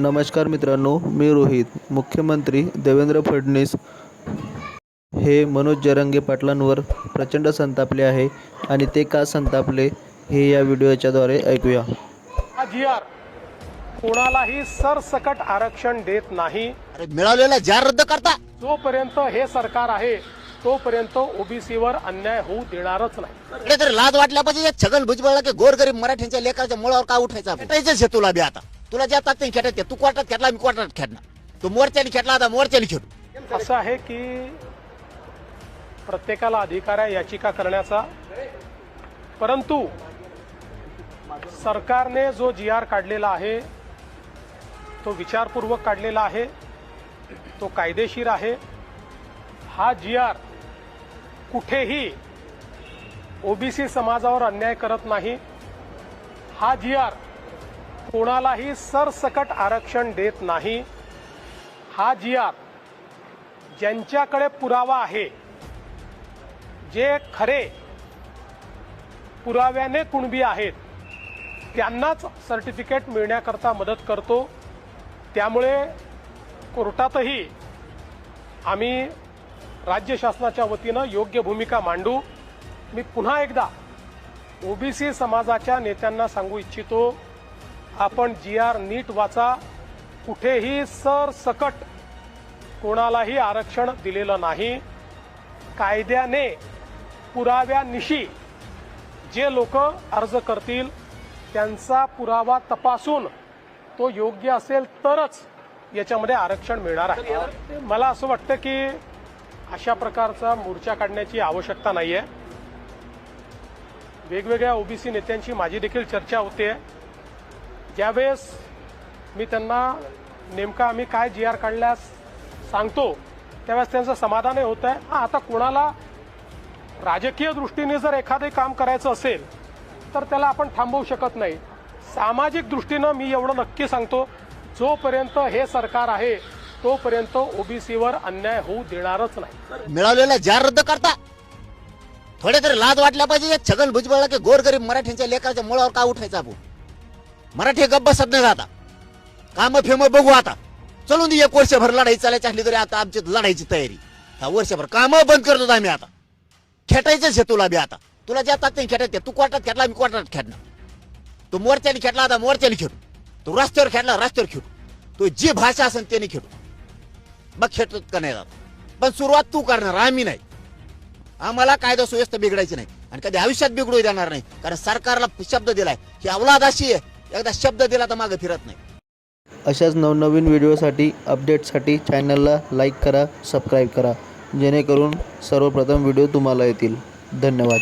नमस्कार मित्रांनो मी रोहित मुख्यमंत्री देवेंद्र फडणवीस. हे मनोज जरांगे पाटलांवर प्रचंड संतापले आहे आणि ते का संतापले हे या व्हिडिओच्याद्वारे ऐकूया. हा जी आर कोणालाही सरसकट आरक्षण देत नाही. अरे मिळालेला जार रद्द करता. जोपर्यंत हे सरकार आहे तोपर्यंत ओबीसीवर अन्याय होऊ देणारच नाही. तरी लाज वाटल्या पाहिजे या छगन भुजबळला की गोरगरीब मराठ्यांच्या लेकराच्या मुळावर का उठायचा तुला बी आता. तुला ज्या ताकदीने खेटायचं आहे, तू कोर्टात खेटला मी कोर्टात खेळणार. तू मोर्चाने खेटला आता मोर्चाने खेळू. असं आहे की प्रत्येकाला अधिकार आहे याचिका करण्याचा. परंतु सरकारने जो जी आर काढलेला आहे तो विचारपूर्वक काढलेला आहे तो कायदेशीर आहे. हा जी आर कुठेही ओबीसी समाजावर अन्याय करत नाही. हा जी आर कोणालाही सरसकट आरक्षण देत नाही. हा जी आर ज्यांच्याकडे पुरावा आहे जे खरे पुराव्याने कुणबी आहेत त्यांनाच सर्टिफिकेट मिळण्याकरता मदत करतो. त्यामुळे कोर्टातही आम्ही राज्य शासनाच्या वतीनं योग्य भूमिका मांडू. मी पुन्हा एकदा ओबीसी समाजाच्या नेत्यांना सांगू इच्छितो आपण जी आर नीट वाचा. कुठेही सरसकट कोणालाही आरक्षण दिलेलं नाही. कायद्याने पुराव्यानिशी जे लोक अर्ज करतील त्यांचा पुरावा तपासून तो योग्य असेल तरच याच्यामध्ये आरक्षण मिळणार आहे. मला असं वाटतं की अशा प्रकारचा मोर्चा काढण्याची आवश्यकता नाही आहे वेगवेगळ्या ओबीसी नेत्यांची माझी देखील चर्चा होते. ज्यावेळेस मी त्यांना नेमका आम्ही काय जी आर काढल्यास सांगतो त्यावेळेस त्यांचं समाधानही होत आहे हा आता कोणाला राजकीय दृष्टीने जर एखादे काम करायचं असेल तर त्याला आपण थांबवू शकत नाही. सामाजिक दृष्टीनं मी एवढं नक्की सांगतो जोपर्यंत हे सरकार आहे तोपर्यंत ओबीसीवर अन्याय होऊ देणारच नाही. मिळालेला जार रद्द करता. थोडे तरी लाज वाटल्या पाहिजे या छगन भुजबळ की गोरगरीब मराठ्यांच्या लेकराच्या मुळावर का उठायचा आपण? मराठी गप्प बसत नाही आता. काम फेम बघू आता. चलून दे एक वर्षभर लढाई चालायची असली तरी आता आमची लढायची तयारी. हा वर्षभर काम बंद करतो आम्ही आता. खेटायचंच आहे तुला बी आता. तुला ज्या ताकदीने खेटायचं तू कोर्टात खेटला मी कोर्टात खेळणार तू मोर्चाने खेटला आता मोर्चाने खेळू तू रस्त्यावर खेळला रस्त्यावर खेळू तू जी भाषा असेल त्याने खेळू मग खेळतो का नाही जात? पण सुरुवात तू करणार आम्ही नाही. आम्हाला कायदा सुव्यवस्था बिघडायची नाही. आणि कधी आयुष्यात बिघडू देणार नाही. कारण सरकारला शब्द दिलाय की अवलाद अशी आहे. एकदा शब्द दिला तर मागं फिरत नाही. अशाच नवनवीन व्हिडिओसाठी अपडेटसाठी चॅनलला लाईक करा सबस्क्राईब करा. जेणेकरून सर्वप्रथम व्हिडिओ तुम्हाला येतील. धन्यवाद.